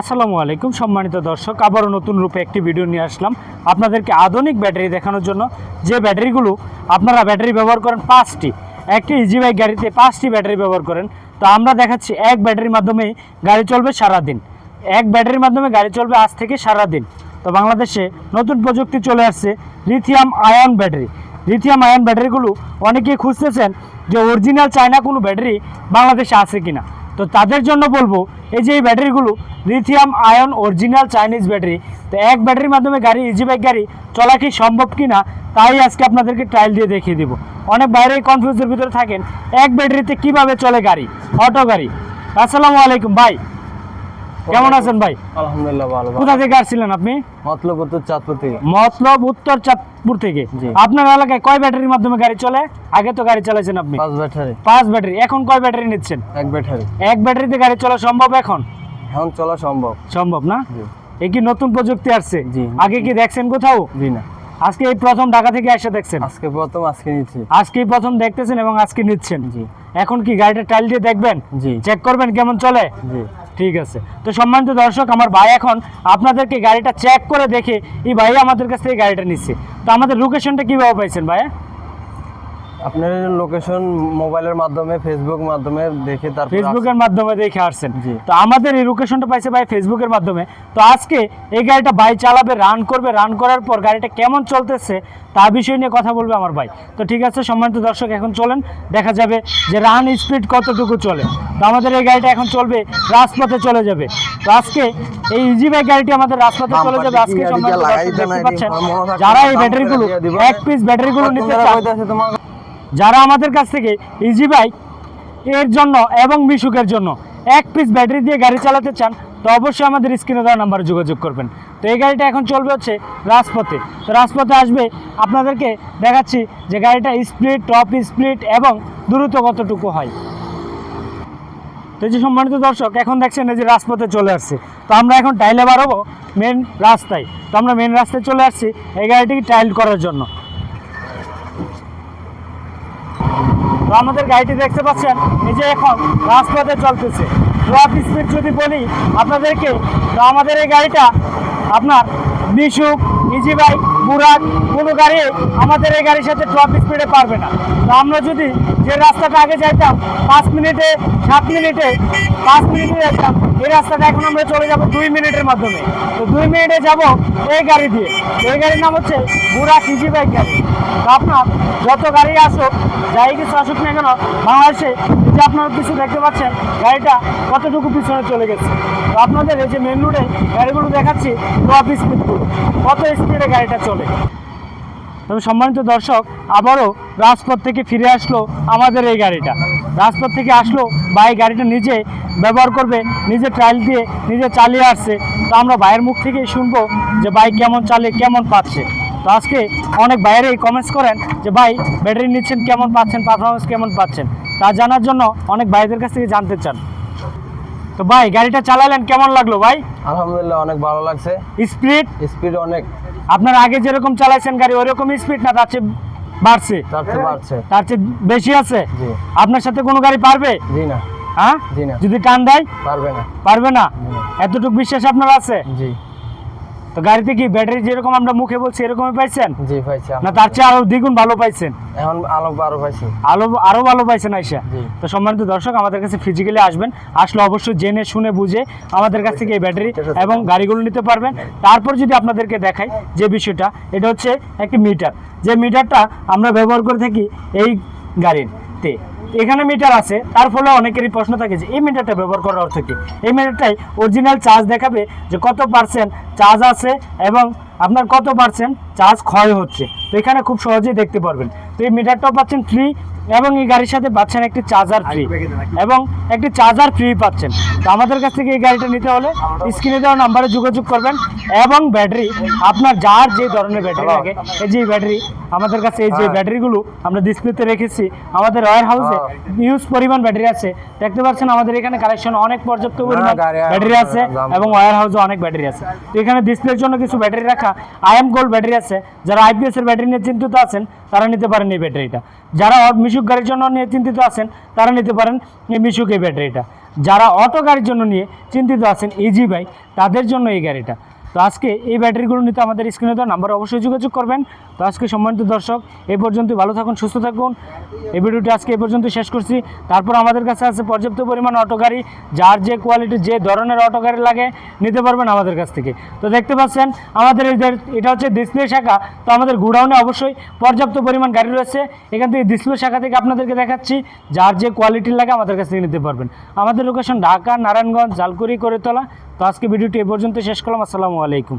আসসালামু আলাইকুম, সম্মানিত দর্শক। আবারও নতুন রূপে একটি ভিডিও নিয়ে আসলাম। আপনাদেরকে আধুনিক ব্যাটারি দেখানোর জন্য যে ব্যাটারিগুলো আপনারা ব্যাটারি ব্যবহার করেন পাঁচটি, একটি ইজি বাইক গাড়িতে পাঁচটি ব্যাটারি ব্যবহার করেন। তো আমরা দেখাচ্ছি এক ব্যাটারির মাধ্যমেই গাড়ি চলবে সারাদিন। এক ব্যাটারির মাধ্যমে গাড়ি চলবে আজ থেকে সারাদিন। তো বাংলাদেশে নতুন প্রযুক্তি চলে আসছে lithium ion battery lithium ion ব্যাটারিগুলো অনেকেই খুঁজতেছেন যে অরিজিনাল চায়না কোনো ব্যাটারি বাংলাদেশে আছে কিনা। তো তাদের জন্য বলব, এই যে এই ব্যাটারিগুলো lithium ion original Chinese battery তো এক ব্যাটারির মাধ্যমে গাড়ি ইজি বাইক গাড়ি চলা কি সম্ভব কি না তাই আজকে আপনাদেরকে ট্রায়াল দিয়ে দেখিয়ে দেবো। অনেক বাইরে কনফিউজের ভিতরে থাকেন, এক ব্যাটারিতে কীভাবে চলে গাড়ি অটো গাড়ি। আসসালামু আলাইকুম, ভাই। কেমন আছেন ভাই? আলহামদুলিল্লাহ ভালো। কোথা থেকে আসছিলেন আপনি? মতলব উত্তর চাঁদপুর থেকে। মতলব উত্তর চাঁদপুর থেকে? আপনার এলাকায় কয় ব্যাটারির মাধ্যমে গাড়ি চলে? আগে তো গাড়ি চালাইছেন আপনি। পাঁচ ব্যাটারি। পাঁচ ব্যাটারি। এখন কয় ব্যাটারি নিচ্ছেন? এক ব্যাটারি। এক ব্যাটারিতে গাড়ি চলা সম্ভব এখন? এখন চলা সম্ভব। সম্ভব না? এই কি নতুন প্রযুক্তি আসছে। আগে কি দেখছেন কোথাও? জি না। আজকে এই প্রথম ঢাকা থেকে এসে দেখছেন? আজকে প্রথম আজকে নিচ্ছি। আজকেই প্রথম দেখতেছেন এবং আজকে নিচ্ছেন? জি। এখন কি গাড়িটা টাইল দিয়ে দেখবেন? জি। চেক করবেন কেমন চলে? জি। ঠিক আছে। তো সম্মানিত দর্শক, আমার ভাই এখন আপনাদেরকে গাড়িটা চেক করে দেখে এই ভাই আমাদের কাছ থেকে গাড়িটা নিচ্ছে। তো আমাদের লোকেশনটা কীভাবে পাইছেন ভাই আপনার লোকেশন মোবাইলের মাধ্যমে ফেসবুক মাধ্যমে দেখে তারপর ফেসবুকের মাধ্যমে দেখে আসছেন। তো আমাদের এই লোকেশনটা পাইছে ভাই ফেসবুকের মাধ্যমে। তো আজকে এই গাড়িটা ভাই চালাবে রান করবে রান করার পর গাড়িটা কেমন চলতেছে তা বিষয় নিয়ে কথা বলবে আমার ভাই। তো ঠিক আছে সম্মানিত দর্শক এখন চলেন। দেখা যাবে যে রান স্পিড কতটুকু চলে। তো আমাদের এই গাড়িটা এখন চলবে রাজপথে চলে যাবে। তো আজকে এই ইজি বাইক গাড়িটি আমাদের রাজপথে চলে যাবে। আজকে সম্মানিত দর্শক দেখতে পাচ্ছেন যারা এই ব্যাটারিগুলো এক পিস ব্যাটারিগুলো নিতে চান যারা আমাদের কাছ থেকে ইজি বাইক এর জন্য এবং মিশুকের জন্য এক পিস ব্যাটারি দিয়ে গাড়ি চালাতে চান, তো অবশ্যই আমাদের স্ক্রিনে দেওয়া নাম্বারে যোগাযোগ করবেন। তো এই গাড়িটা এখন চলবে হচ্ছে রাজপথে। তো রাজপথে আসবে, আপনাদেরকে দেখাচ্ছি যে গাড়িটা স্প্লিট টপ স্প্লিট এবং দ্রুত কতটুকু হয়। তো যে সম্মানিত দর্শক, এখন দেখছেন যে রাজপথে চলে আসছে। তো আমরা এখন টাইলে বাড়াবো মেন রাস্তায়। তো আমরা মেন রাস্তায় চলে আসছি এই গাড়িটিকে টাইল করার জন্য। তো আমাদের গাড়িটি দেখতে পাচ্ছেন, এই যে এখন রাজপথে চলতেছে। টপ স্পিড যদি বলি, আপনাদেরকে, তো আমাদের এই গাড়িটা আপনার মিশুক ইজি বাইক বুরাক কোনো গাড়ি আমাদের এই গাড়ির সাথে টপ স্পিডে পারবে না। তো আমরা যদি যে রাস্তাটা আগে যাইতাম, পাঁচ মিনিটে, সাত মিনিটে, পাঁচ মিনিটে যেতাম এই রাস্তাটা এখন আমরা চলে যাব দুই মিনিটের মাধ্যমে। তো দুই মিনিটে যাব এই গাড়ি দিয়ে। এই গাড়ির নাম হচ্ছে বুরাক ইজি বাইক গাড়ি। তো আপনার যত গাড়ি আসুক, যাই কিছু আসুক না কেন, বাংলাদেশে যে আপনারা কিছু দেখতে পাচ্ছেন, গাড়িটা কতটুকু পিছনে চলে গেছে। তো আপনাদের এই যে মেন রোডে গাড়িগুলো দেখাচ্ছি টপ স্পিড কত স্পিডে গাড়িটা চলে তবে সম্মানিত দর্শক, আবারও রাজপথ থেকে ফিরে আসলো আমাদের এই গাড়িটা। রাজপথ থেকে আসলো বা এই গাড়িটা নিজে ব্যবহার করবে, নিজে ট্রায়াল দিয়ে, নিজে চালিয়ে আসছে। তো আমরা ভাইয়ের মুখ থেকেই শুনব যে বাইক কেমন চালিয়ে, কেমন পাচ্ছে। তো আজকে অনেক বাইরেই কমেন্টস করেন যে, ভাই ব্যাটারি নিচ্ছেন, কেমন পাচ্ছেন? পারফরমেন্স কেমন পাচ্ছেন? তা জানার জন্য অনেক ভাইদের কাছ থেকে জানতে চান। তো ভাই গাড়িটা চালালেন কেমন লাগল ভাই? আলহামদুলিল্লাহ অনেক ভালো লাগছে। স্পিড? স্পিড অনেক। আপনার আগে যেরকম চালাইছেন গাড়ি ওরকম স্পিড না? তার চেয়ে বাড়ছে। তার চেয়ে বাড়ছে। তার চেয়ে বেশি আছে? আপনার সাথে কোনো গাড়ি পারবে? জি না। হ্যাঁ? জি না। যদি টান দেয়? পারবে না। পারবে না। এতটুকু বিশ্বাস আপনার আছে? জি। তো গাড়িতে কি ব্যাটারি যেরকম আমরা মুখে বলছি এরকমই পাইছেন? জি পাইছি। না তার চেয়ে আরও দ্বিগুণ ভালো পাইছেন? এখন আলো আরও পাইছি। আলো আরও ভালো পাইছেন আইসা? তো সম্মানিত দর্শক আমাদের কাছে ফিজিক্যালি আসবেন আসলে অবশ্যই জেনে শুনে বুঝে আমাদের কাছ থেকে এই ব্যাটারি এবং গাড়িগুলো নিতে পারবেন। তারপর যদি আপনাদেরকে দেখাই যে বিষয়টা এটা হচ্ছে একটি মিটার। যে মিটারটা আমরা ব্যবহার করে থাকি এই গাড়িতে। এখানে মিটার আছে, তার ফলে অনেকেরই প্রশ্ন থাকে যে, এই মিটারটা ব্যবহার করার অর্থ কি? এই মিটারটাই অরিজিনাল চার্জ দেখাবে যে কত পার্সেন্ট চার্জ আছে এবং আপনার কত পার্সেন্ট চার্জ ক্ষয় হচ্ছে। তো এখানে খুব সহজেই দেখতে পারবেন। তো এই মিটারটাও পাচ্ছেন ফ্রি এবং এই গাড়ির সাথে পাচ্ছেন একটি চার্জার ফ্রি এবং একটি চার্জার ফ্রি পাচ্ছেন। তো আমাদের কাছ থেকে এই গাড়িটা নিতে হলে স্ক্রিনে দেওয়া নাম্বারে যোগাযোগ করবেন এবং ব্যাটারি আপনার যার যে ধরনের ব্যাটারি লাগে এই যে ব্যাটারি আমাদের কাছে এই যে ব্যাটারিগুলো আমরা ডিসপ্লেতে রেখেছি আমাদের ওয়ার হাউসে ইউজ পরিমাণ ব্যাটারি আছে। দেখতে পাচ্ছেন আমাদের এখানে কালেকশন অনেক পর্যাপ্ত পরিমাণ ব্যাটারি আছে এবং ওয়ার হাউসে অনেক ব্যাটারি আছে। তো এখানে ডিসপ্লের জন্য কিছু ব্যাটারি রাখা আই এম গোল্ড ব্যাটারি আছে। যারা আইপিএস এর ব্যাটারি নিয়ে চিন্তিত আছেন তারা নিতে পারেন এই ব্যাটারিটা যারা মিশুক গাড়ির জন্য নিয়ে চিন্তিত আছেন, তারা নিতে পারেন এই মিশুক এই ব্যাটারিটা। যারা অটো গাড়ির জন্য নিয়ে চিন্তিত আছেন ইজি বাইক তাদের জন্য এই গাড়িটা। তো আজকে এই ব্যাটারিগুলো নিতে আমাদের স্ক্রিনে দেওয়া নাম্বার অবশ্যই যোগাযোগ করবেন। তো আজকে সম্মানিত দর্শক এই পর্যন্ত ভালো থাকুন, সুস্থ থাকুন। এই ভিডিওটি আজকে এই পর্যন্ত শেষ করছি। তারপর আমাদের কাছে আছে পর্যাপ্ত পরিমাণ অটো গাড়ি, যার যে কোয়ালিটির যে ধরনের অটো গাড়ি লাগে, নিতে পারবেন আমাদের কাছ থেকে। তো দেখতে পাচ্ছেন, আমাদের এটা হচ্ছে ডিসপ্লে শাখা। তো আমাদের গোডাউনে অবশ্যই পর্যাপ্ত পরিমাণ গাড়ি রয়েছে। এখান থেকে ডিসপ্লে শাখা থেকে আপনাদেরকে দেখাচ্ছি, যার যে কোয়ালিটির লাগে আমাদের কাছ থেকে নিতে পারবেন। আমাদের লোকেশন ঢাকা, নারায়ণগঞ্জ, জালকুড়ি, করেতলা। তো আজকে ভিডিওটি এ পর্যন্ত শেষ করলাম। আসসালামু আলাইকুম।